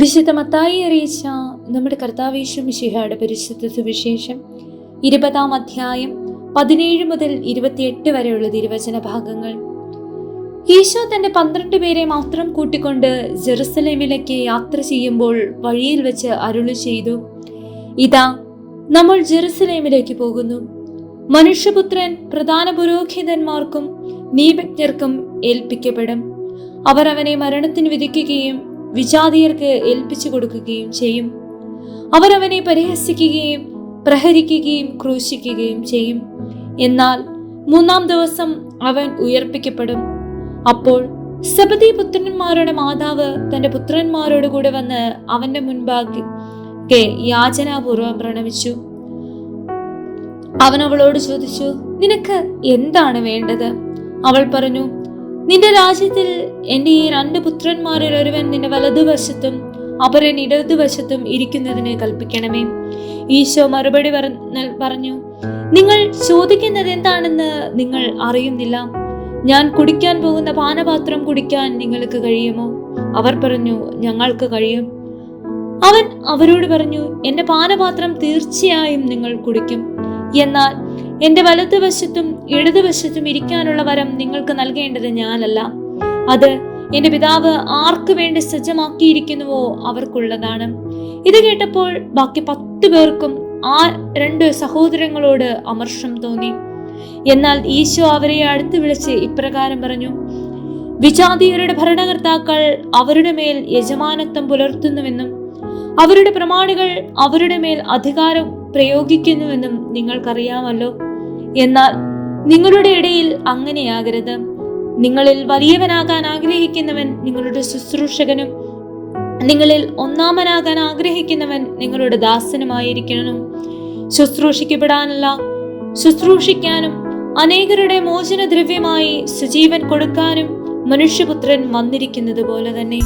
വിശുദ്ധ മത്തായി അറിയിച്ച നമ്മുടെ കർത്താവേശു മിശിഹയുടെ പരിശുദ്ധ സുവിശേഷം ഇരുപതാം അധ്യായം പതിനേഴ് മുതൽ ഇരുപത്തിയെട്ട് വരെയുള്ള തിരുവചന ഭാഗങ്ങൾ. ഈശോ തന്റെ പന്ത്രണ്ട് പേരെ മാത്രം കൂട്ടിക്കൊണ്ട് ജെറുസലേമിലേക്ക് യാത്ര ചെയ്യുമ്പോൾ വഴിയിൽ വെച്ച് അരുളി ചെയ്തു ഇതാ നമ്മൾ ജെറുസലേമിലേക്ക് പോകുന്നു. മനുഷ്യപുത്രൻ പ്രധാന പുരോഹിതന്മാർക്കും നീപജ്ഞർക്കും ഏൽപ്പിക്കപ്പെടും. അവർ അവനെ മരണത്തിന് വിധിക്കുകയും വിജാതീയർക്ക് ഏൽപ്പിച്ചു കൊടുക്കുകയും ചെയ്യും. അവരവനെ പരിഹസിക്കുകയും പ്രഹരിക്കുകയും ക്രൂശിക്കുകയും ചെയ്യും. എന്നാൽ മൂന്നാം ദിവസം അവൻ ഉയർപ്പിക്കപ്പെടും. അപ്പോൾ സബദി പുത്രന്മാരുടെ മാതാവ് തന്റെ പുത്രന്മാരോട് കൂടെ വന്ന് അവന്റെ മുൻപാകെ യാചനാപൂർവം പ്രണമിച്ചു. അവൻ അവളോട് ചോദിച്ചു നിനക്ക് എന്താണ് വേണ്ടത്? അവൾ പറഞ്ഞു നിന്റെ രാജ്യത്തിൽ എന്റെ ഈ രണ്ട് പുത്രന്മാരിൽ ഒരുവൻ നിന്റെ വലതുവശത്തും അപരൻ ഇടതുവശത്തും ഇരിക്കുന്നതിനെ കൽപ്പിക്കണമേ. ഈശോ മറുപടി പറഞ്ഞു നിങ്ങൾ ചോദിക്കുന്നത് എന്താണെന്ന് നിങ്ങൾ അറിയുന്നില്ല. ഞാൻ കുടിക്കാൻ പോകുന്ന പാനപാത്രം കുടിക്കാൻ നിങ്ങൾക്ക് കഴിയുമോ? അവർ പറഞ്ഞു ഞങ്ങൾക്ക് കഴിയും. അവൻ അവരോട് പറഞ്ഞു എന്റെ പാനപാത്രം തീർച്ചയായും നിങ്ങൾ കുടിക്കും. എന്നാൽ എന്റെ വലതുവശത്തും ഇടതുവശത്തും ഇരിക്കാനുള്ള വരം നിങ്ങൾക്ക് നൽകേണ്ടത് ഞാനല്ല. അത് എന്റെ പിതാവ് ആർക്കു വേണ്ടി സജ്ജമാക്കിയിരിക്കുന്നുവോ അവർക്കുള്ളതാണ്. ഇത് കേട്ടപ്പോൾ ബാക്കി പത്തു പേർക്കും ആ രണ്ട് സഹോദരങ്ങളോട് അമർഷം തോന്നി. എന്നാൽ ഈശോ അവരെ അടുത്ത് വിളിച്ച് ഇപ്രകാരം പറഞ്ഞു വിജാതീയരുടെ ഭരണകർത്താക്കൾ അവരുടെ മേൽ യജമാനത്വം പുലർത്തുന്നുവെന്നും അവരുടെ പ്രമാണികൾ അവരുടെ മേൽ അധികാരം പ്രയോഗിക്കുന്നുവെന്നും നിങ്ങൾക്കറിയാമല്ലോ. എന്നാൽ നിങ്ങളുടെ ഇടയിൽ അങ്ങനെയാകരുത്. നിങ്ങളിൽ വലിയവനാകാൻ ആഗ്രഹിക്കുന്നവൻ നിങ്ങളുടെ ശുശ്രൂഷകനും നിങ്ങളിൽ ഒന്നാമനാകാൻ ആഗ്രഹിക്കുന്നവൻ നിങ്ങളുടെ ദാസനുമായിരിക്കണം. ശുശ്രൂഷിക്കപ്പെടാനല്ല ശുശ്രൂഷിക്കാനും അനേകരുടെ മോചനദ്രവ്യമായി സുജീവൻ കൊടുക്കാനും മനുഷ്യപുത്രൻ വന്നിരിക്കുന്നത് പോലെ തന്നെ.